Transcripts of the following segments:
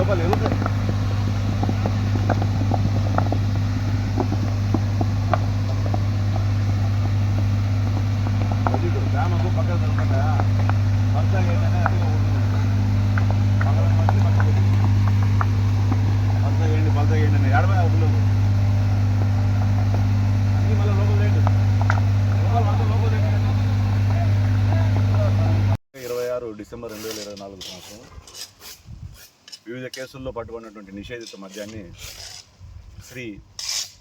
లోపల ఎగురుతాయి గ్రామకు పక్కన దొరుకుతుందా భర్త ఏంటనే అదిగా ఉంటుంది పక్కన మంచి పక్కన భర్త ఏంటి భర్త ఏంటి అని ఏడవై ఊళ్ళో అన్నీ మళ్ళీ లోపల లేదు లోపల మొత్తం లోపల ఇరవై ఆరు డిసెంబర్ రెండు వేల ఇరవై నాలుగు సంవత్సరం వివిధ కేసుల్లో పట్టుబడినటువంటి నిషేధిత మద్యాన్ని Shri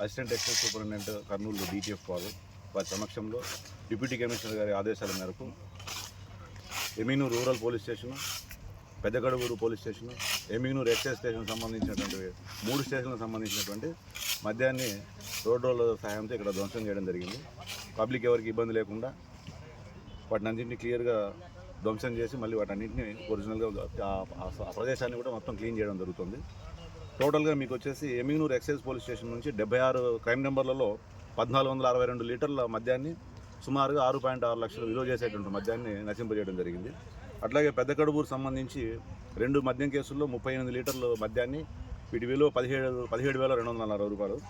assistant excise superintendent Kurnool DTF వారు వారి సమక్షంలో డిప్యూటీ కమిషనర్ గారి ఆదేశాల మేరకు Eminur rural police station Peddagadugur police station Eminur excise station సంబంధించినటువంటి మూడు స్టేషన్లకు సంబంధించినటువంటి మద్యాన్ని రోడ్ రోడ్ల సహాయంతో ఇక్కడ ధ్వంసం చేయడం జరిగింది. పబ్లిక్ ఎవరికి ఇబ్బంది లేకుండా వాటిని అన్నింటినీ క్లియర్గా ధ్వంసం చేసి మళ్ళీ వాటన్నింటినీ ఒరిజినల్గా ఆ- ప్రదేశాన్ని కూడా మొత్తం క్లీన్ చేయడం జరుగుతుంది. టోటల్గా మీకు వచ్చేసి ఎమిగ్నూర్ ఎక్సైజ్ పోలీస్ స్టేషన్ నుంచి డెబ్బై ఆరు క్రైమ్ నెంబర్లలో పద్నాలుగు వందల అరవై రెండు లీటర్ల మద్యాన్ని సుమారుగా ఆరు పాయింట్ ఆరు లక్షలు విలువ చేసేటువంటి మద్యాన్ని నశింపజేయడం జరిగింది. అట్లాగే పెద్ద కడుబూరు సంబంధించి రెండు మద్యం కేసుల్లో ముప్పై ఎనిమిది లీటర్ల మద్యాన్ని వీటి విలువ పదిహేడు పదిహేడు వేల రెండు వందల నలభై రూపాయలు.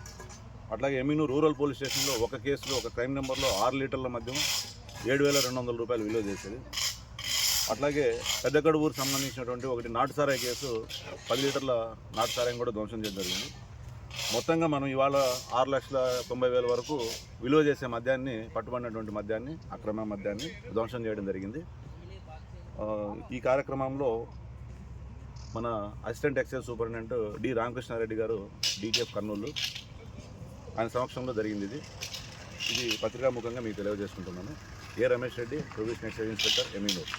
అట్లాగే ఎమినూర్ రూరల్ పోలీస్ స్టేషన్లో ఒక కేసులో ఒక క్రైమ్ నెంబర్లో ఆరు లీటర్ల మద్యం ఏడు వేల రెండు వందల రూపాయలు విలువ చేసేది. అట్లాగే పెద్ద కడుబూరు సంబంధించినటువంటి ఒకటి నాటు సారాయ కేసు పది లీటర్ల నాటు సారాయం కూడా ధ్వంసం చేయడం జరిగింది. మొత్తంగా మనం ఇవాళ ఆరు లక్షల తొంభై వేల వరకు విలువ చేసే మద్యాన్ని పట్టుబడినటువంటి మద్యాన్ని అక్రమ మద్యాన్ని ధ్వంసం చేయడం జరిగింది. ఈ కార్యక్రమంలో మన assistant excise superintendent D Ramakrishnareddy గారు డీటీఎఫ్ కర్నూలు ఆయన సమక్షంలో జరిగింది ఇది. ఇది పత్రికాముఖంగా మీకు తెలియజేసుకుంటున్నాను. A Ramesh Reddy prohibition excise inspector Eminur